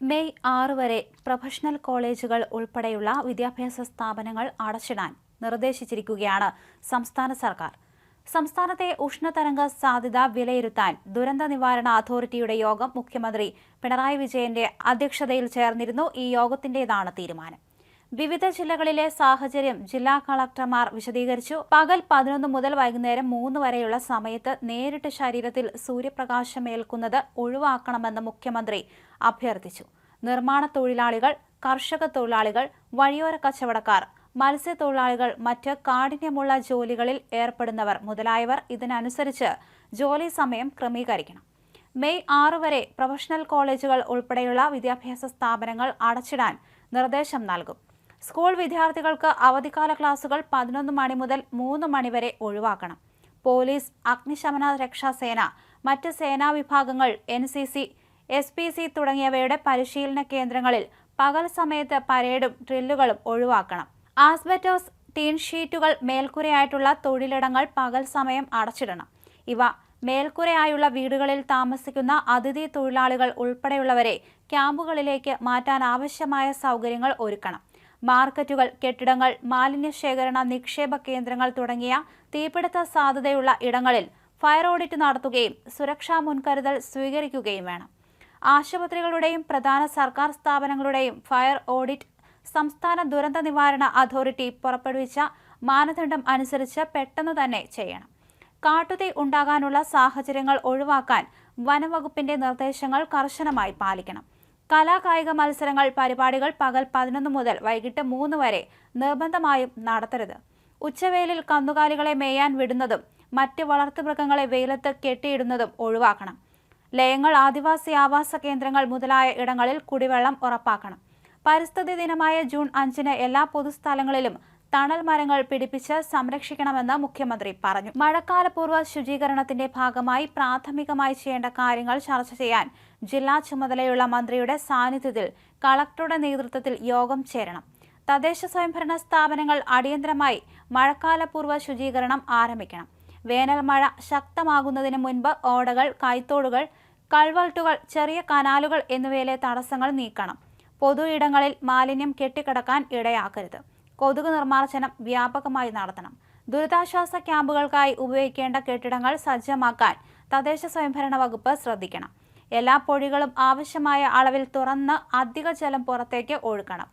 May ആറ് വരെ professional കോളേജുകൾ ഉൾപ്പെടെയുള്ള വിദ്യാഭ്യാസ സ്ഥാപനങ്ങൾ അടച്ചിടാൻ നിർദ്ദേശിച്ചിരിക്കുകയാണ് സംസ്ഥാന സർക്കാർ. സംസ്ഥാനത്തെ ഉഷ്ണതരംഗ സാധ്യത വിലയിരുത്താൻ ദുരന്ത നിവാരണ അതോറിറ്റിയുടെ യോഗം മുഖ്യമന്ത്രി പിണറായി വിജയന്റെ അധ്യക്ഷതയിൽ ചേർന്നിരുന്നു. ഈ യോഗത്തിന്റേതാണ് തീരുമാനം. വിവിധ ജില്ലകളിലെ സാഹചര്യം ജില്ലാ കളക്ടർമാർ വിശദീകരിച്ചു. പകൽ പതിനൊന്ന് മുതൽ വൈകുന്നേരം മൂന്ന് വരെയുള്ള സമയത്ത് നേരിട്ട് ശരീരത്തിൽ സൂര്യപ്രകാശം ഏൽക്കുന്നത് ഒഴിവാക്കണമെന്ന് മുഖ്യമന്ത്രി അഭ്യർത്ഥിച്ചു. നിർമ്മാണ തൊഴിലാളികൾ കർഷക തൊഴിലാളികൾ വഴിയോര കച്ചവടക്കാർ മത്സ്യത്തൊഴിലാളികൾ മറ്റ് കാഠിന്യമുള്ള ജോലികളിൽ ഏർപ്പെടുന്നവർ മുതലായവർ ഇതിനനുസരിച്ച് ജോലി സമയം ക്രമീകരിക്കണം. മെയ് ആറ് വരെ പ്രൊഫഷണൽ കോളേജുകൾ ഉൾപ്പെടെയുള്ള വിദ്യാഭ്യാസ സ്ഥാപനങ്ങൾ അടച്ചിടാൻ നിർദ്ദേശം നൽകും. സ്കൂൾ വിദ്യാർത്ഥികൾക്ക് അവധിക്കാല ക്ലാസുകൾ പതിനൊന്ന് മണി മുതൽ മൂന്ന് മണിവരെ ഒഴിവാക്കണം. പോലീസ് അഗ്നിശമന രക്ഷാസേന മറ്റ് സേനാ വിഭാഗങ്ങൾ N C C S P C തുടങ്ങിയവയുടെ പരിശീലന കേന്ദ്രങ്ങളിൽ പകൽ സമയത്ത് പരേഡും ഡ്രില്ലുകളും ഒഴിവാക്കണം. ആസ്ബറ്റോസ് ടീൻ ഷീറ്റുകൾ മേൽക്കൂരയായിട്ടുള്ള തൊഴിലിടങ്ങൾ പകൽ സമയം അടച്ചിടണം. ഇവ മേൽക്കൂരയായുള്ള വീടുകളിൽ താമസിക്കുന്ന അതിഥി തൊഴിലാളികൾ ഉൾപ്പെടെയുള്ളവരെ ക്യാമ്പുകളിലേക്ക് മാറ്റാൻ ആവശ്യമായ സൗകര്യങ്ങൾ ഒരുക്കണം. മാർക്കറ്റുകൾ കെട്ടിടങ്ങൾ മാലിന്യ ശേഖരണ നിക്ഷേപ കേന്ദ്രങ്ങൾ തുടങ്ങിയ തീപിടുത്ത സാധ്യതയുള്ള ഇടങ്ങളിൽ ഫയർ ഓഡിറ്റ് നടത്തുകയും സുരക്ഷാ മുൻകരുതൽ സ്വീകരിക്കുകയും വേണം. ആശുപത്രികളുടെയും പ്രധാന സർക്കാർ സ്ഥാപനങ്ങളുടെയും ഫയർ ഓഡിറ്റ് സംസ്ഥാന ദുരന്ത നിവാരണ അതോറിറ്റി പുറപ്പെടുവിച്ച മാനദണ്ഡം അനുസരിച്ച് പെട്ടെന്ന് തന്നെ ചെയ്യണം. കാട്ടുതീ ഉണ്ടാകാനുള്ള സാഹചര്യങ്ങൾ ഒഴിവാക്കാൻ വനംവകുപ്പിന്റെ നിർദ്ദേശങ്ങൾ കർശനമായി പാലിക്കണം. കലാകായിക മത്സരങ്ങൾ പരിപാടികൾ പകൽ പതിനൊന്ന് മുതൽ വൈകിട്ട് മൂന്ന് വരെ നിർബന്ധമായും നടത്തരുത്. ഉച്ചവേലിൽ കന്നുകാലികളെ മേയാൻ വിടുന്നതും മറ്റ് വളർത്തുമൃഗങ്ങളെ വെയിലത്ത് കെട്ടിയിടുന്നതും ഒഴിവാക്കണം. ലയങ്ങൾ ആദിവാസി ആവാസ കേന്ദ്രങ്ങൾ മുതലായ ഇടങ്ങളിൽ കുടിവെള്ളം ഉറപ്പാക്കണം. പരിസ്ഥിതി ദിനമായ ജൂൺ അഞ്ചിന് എല്ലാ പൊതുസ്ഥലങ്ങളിലും തണൽ മരങ്ങൾ പിടിപ്പിച്ച് സംരക്ഷിക്കണമെന്ന് മുഖ്യമന്ത്രി പറഞ്ഞു. മഴക്കാലപൂർവ ശുചീകരണത്തിന്റെ ഭാഗമായി പ്രാഥമികമായി ചെയ്യേണ്ട കാര്യങ്ങൾ ചർച്ച ചെയ്യാൻ ജില്ലാ ചുമതലയുള്ള മന്ത്രിയുടെ സാന്നിധ്യത്തിൽ കളക്ടറുടെ നേതൃത്വത്തിൽ യോഗം ചേരണം. തദ്ദേശ സ്വയംഭരണ സ്ഥാപനങ്ങൾ അടിയന്തരമായി മഴക്കാലപൂർവ ശുചീകരണം ആരംഭിക്കണം. വേനൽ മഴ ശക്തമാകുന്നതിന് മുൻപ് ഓടകൾ കൈത്തോടുകൾ കൾവൾട്ടുകൾ ചെറിയ കനാലുകൾ എന്നിവയിലെ തടസ്സങ്ങൾ നീക്കണം. പൊതു ഇടങ്ങളിൽ മാലിന്യം കെട്ടിക്കിടക്കാൻ ഇടയാക്കരുത്. കൊതുക് നിർമ്മാർജനം വ്യാപകമായി നടത്തണം. ദുരിതാശ്വാസ ക്യാമ്പുകൾക്കായി ഉപയോഗിക്കേണ്ട കെട്ടിടങ്ങൾ സജ്ജമാക്കാൻ തദ്ദേശ സ്വയംഭരണ വകുപ്പ് ശ്രദ്ധിക്കണം. എല്ലാ പൊഴികളും ആവശ്യമായ അളവിൽ തുറന്ന് അധിക ജലം പുറത്തേക്ക് ഒഴുക്കണം.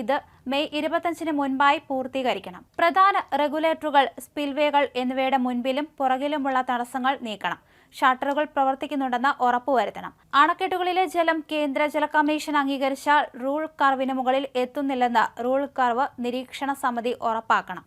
ഇത് മെയ് ഇരുപത്തഞ്ചിന് മുൻപായി പൂർത്തീകരിക്കണം. പ്രധാന റെഗുലേറ്ററുകൾ സ്പിൽവേകൾ എന്നിവയുടെ മുൻപിലും പുറകിലുമുള്ള തടസ്സങ്ങൾ നീക്കണം. ഷട്ടറുകൾ പ്രവർത്തിക്കുന്നുണ്ടെന്ന് ഉറപ്പുവരുത്തണം. അണക്കെട്ടുകളിലെ ജലം കേന്ദ്ര ജല കമ്മീഷൻ അംഗീകരിച്ച റൂൾ കർവിന് മുകളിൽ എത്തുന്നില്ലെന്ന് റൂൾ കർവ് നിരീക്ഷണ സമിതി ഉറപ്പാക്കണം.